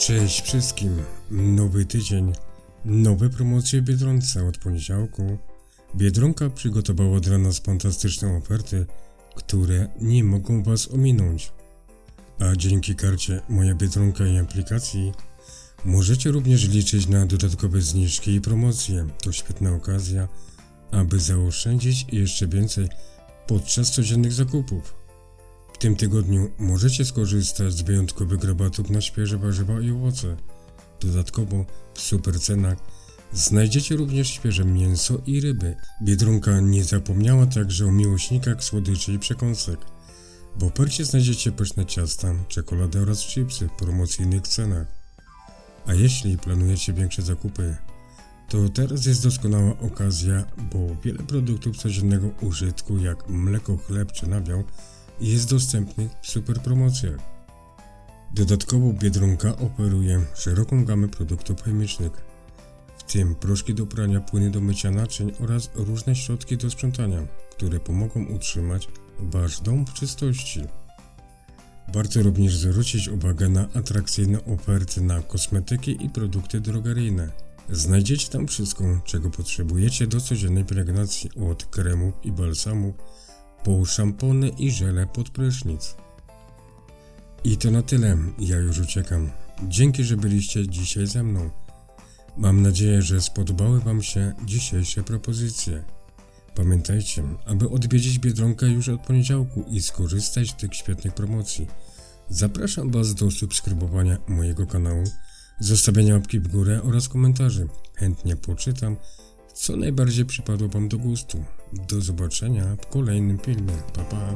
Cześć wszystkim. Nowy tydzień, nowe promocje Biedronce od poniedziałku. Biedronka przygotowała dla nas fantastyczne oferty, które nie mogą Was ominąć. A dzięki karcie Moja Biedronka i aplikacji możecie również liczyć na dodatkowe zniżki i promocje. To świetna okazja, aby zaoszczędzić jeszcze więcej podczas codziennych zakupów. W tym tygodniu możecie skorzystać z wyjątkowych rabatów na świeże warzywa i owoce. Dodatkowo w super cenach znajdziecie również świeże mięso i ryby. Biedronka nie zapomniała także o miłośnikach słodyczy i przekąsek. W ofercie znajdziecie pyszne ciasta, czekoladę oraz chipsy w promocyjnych cenach. A jeśli planujecie większe zakupy, to teraz jest doskonała okazja, bo wiele produktów codziennego użytku jak mleko, chleb czy nabiał jest dostępnych w super promocjach. Dodatkowo Biedronka oferuje szeroką gamę produktów chemicznych, w tym proszki do prania, płyny do mycia naczyń oraz różne środki do sprzątania, które pomogą utrzymać Wasz dom w czystości. Warto również zwrócić uwagę na atrakcyjne oferty na kosmetyki i produkty drogeryjne. Znajdziecie tam wszystko, czego potrzebujecie do codziennej pielęgnacji od kremów i balsamów po szampony i żele pod prysznic. I to na tyle, ja już uciekam. Dzięki, że byliście dzisiaj ze mną. Mam nadzieję, że spodobały Wam się dzisiejsze propozycje. Pamiętajcie, aby odwiedzić Biedronkę już od poniedziałku i skorzystać z tych świetnych promocji. Zapraszam Was do subskrybowania mojego kanału, zostawienia łapki w górę oraz komentarzy. Chętnie poczytam, co najbardziej przypadło Wam do gustu. Do zobaczenia w kolejnym filmie. Pa pa!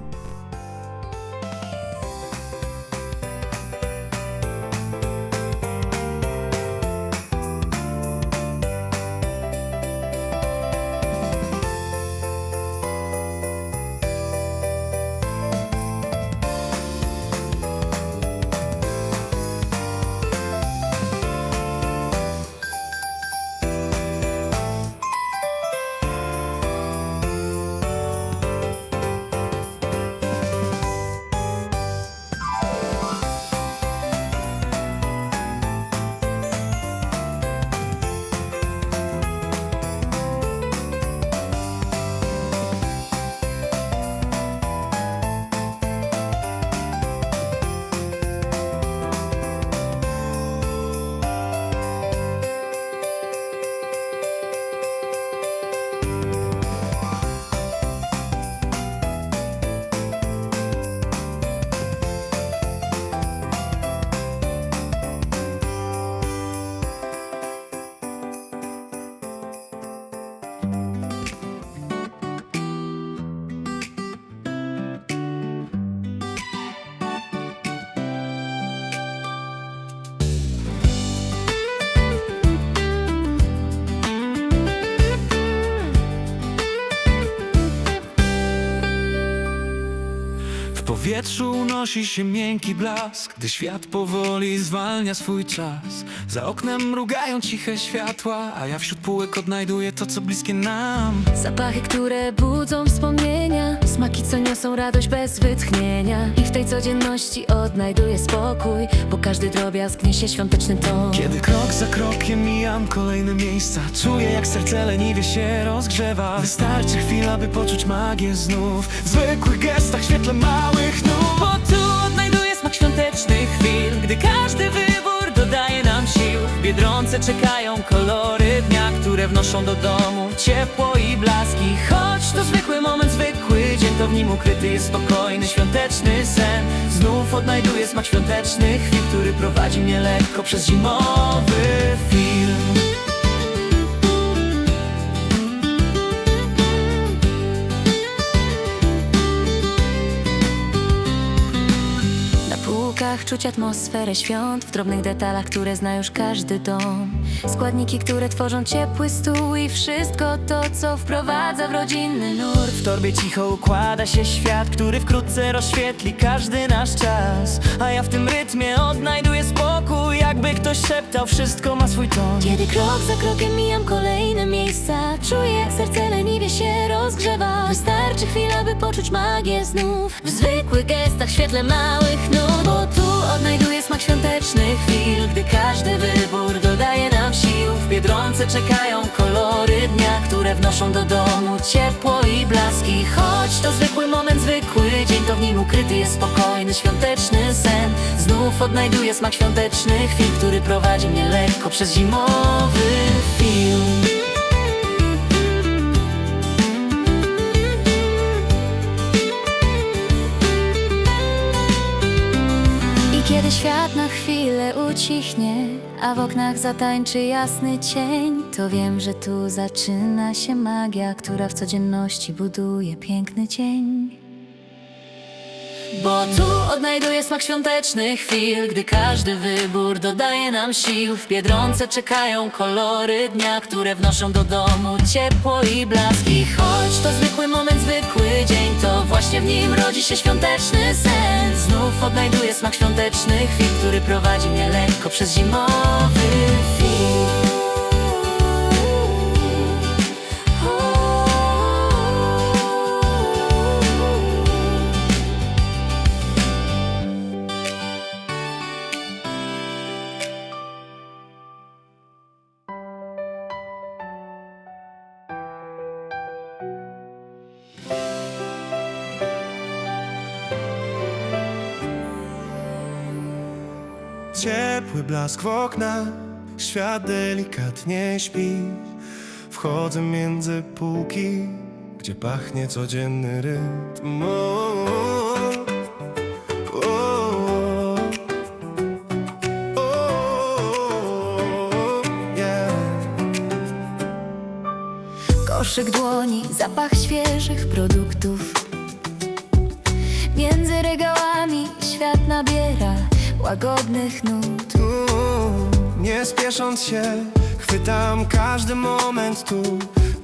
Powietrzu unosi się miękki blask, gdy świat powoli zwalnia swój czas. Za oknem mrugają ciche światła, a ja wśród półek odnajduję to, co bliskie nam. Zapachy, które budzą wspomnienia Smaki, co niosą radość bez wytchnienia I w tej codzienności odnajduję spokój Bo każdy drobiazg niesie świąteczny ton Kiedy krok za krokiem mijam kolejne miejsca, czuję jak serce leniwie się rozgrzewa. Wystarczy chwila, by poczuć magię znów. W zwykłych gestach, w świetle małych nóg. Bo tu odnajduję smak świątecznych chwil Gdy każdy wybór dodaje nam sił W Biedronce czekają kolory Które wnoszą do domu ciepło i blaski. Choć to zwykły moment, zwykły dzień To w nim ukryty jest spokojny, świąteczny sen. Znów odnajduję smak świątecznych chwil Który prowadzi mnie lekko przez zimowy zapach czuć atmosferę świąt. W drobnych detalach, które zna już każdy dom. Składniki, które tworzą ciepły stół I wszystko to, co wprowadza w rodzinny nurt. W torbie cicho układa się świat, który wkrótce rozświetli każdy nasz czas. A ja w tym rytmie odnajduję spokój, jakby ktoś szeptał, wszystko ma swój ton. Kiedy krok za krokiem mijam kolejne miejsca Czuję jak serce leniwie się rozgrzewa. Wystarczy chwila, by poczuć magię znów. W zwykłych gestach, w świetle małych nut odnajduję smak świątecznych chwil Gdy każdy wybór dodaje nam sił. W Biedronce czekają kolory dnia, które wnoszą do domu ciepło i blaski. Choć to zwykły moment, zwykły dzień To w nim ukryty jest spokojny, świąteczny sen. Znów odnajduję smak świątecznych chwil, który prowadzi mnie lekko przez zimowy film kiedy świat na chwilę ucichnie, a w oknach zatańczy jasny cień, to wiem, że tu zaczyna się magia, która w codzienności buduje piękny dzień. Bo tu odnajduję smak świątecznych chwil Gdy każdy wybór dodaje nam sił W Biedronce czekają kolory dnia Które wnoszą do domu ciepło i blaski Właśnie w nim rodzi się świąteczny sen. Znów odnajduję smak świątecznych chwil Który prowadzi mnie lekko przez zimowy film Ciepły blask w oknach, świat delikatnie śpi Wchodzę między półki, gdzie pachnie codzienny rytm o, o, o. Koszyk dłoni, zapach świeżych produktów. Między regałami świat nabiera łagodnych nut. Tu, nie spiesząc się, chwytam każdy moment tu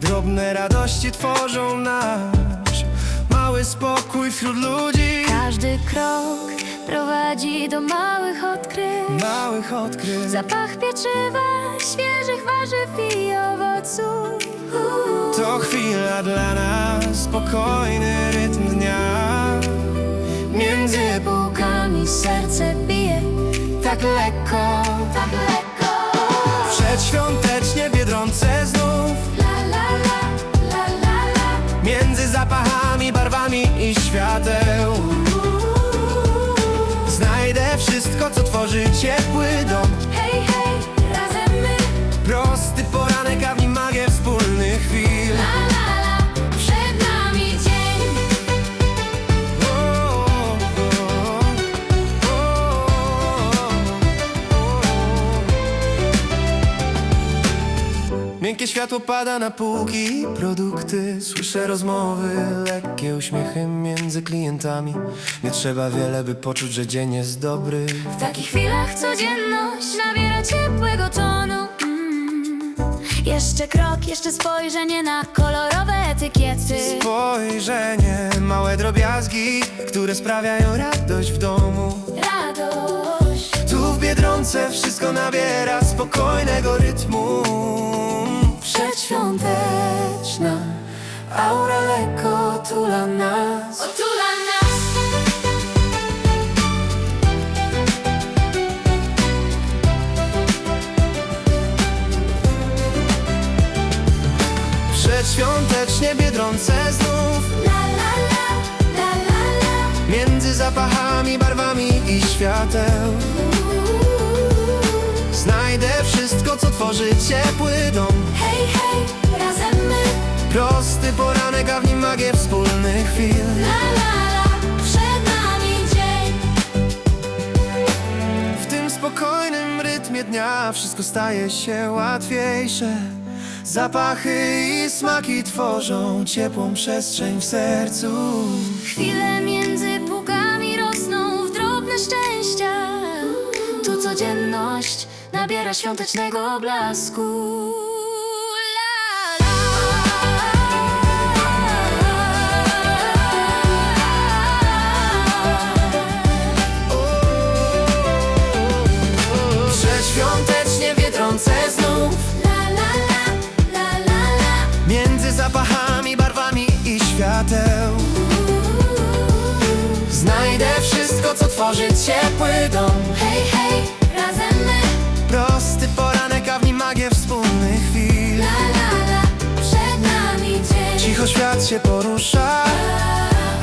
Drobne radości tworzą nasz mały spokój wśród ludzi Każdy krok prowadzi do małych odkryć. Małych odkryć Zapach pieczywa, świeżych warzyw i owoców. To chwila dla nas, spokojny rytm dnia Między półkami serce bije tak lekko, tak lekko. Przedświątecznie biedronce znów światło pada na półki, produkty Słyszę rozmowy, lekkie uśmiechy między klientami Nie trzeba wiele, by poczuć, że dzień jest dobry W takich chwilach codzienność nabiera ciepłego tonu. Mm. Jeszcze krok, jeszcze spojrzenie na kolorowe etykiety. Spojrzenie, małe drobiazgi, które sprawiają radość w domu Radość. Tu w Biedronce wszystko nabiera spokojnego rytmu Przedświąteczna aura lekko otula nas. Otula nas. Przedświątecznie Biedronce znów La la la, la la la. Między zapachami, barwami i świateł tworzy ciepły dom Hej, hej, razem my. Prosty poranek, a w nim magię wspólnych chwil La la la, przed nami dzień. W tym spokojnym rytmie dnia Wszystko staje się łatwiejsze Zapachy i smaki tworzą ciepłą przestrzeń w sercu Chwile między pługami rosną w drobne szczęścia. Nabiera świątecznego blasku. La, la. Przedświątecznie Biedronce znów La, la, la, la, la, la. Między zapachami, barwami i świateł Znajdę wszystko, co tworzy ciepły dom Hej, się porusza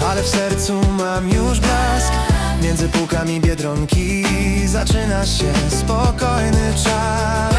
Ale w sercu mam już blask. Między półkami Biedronki Zaczyna się spokojny czas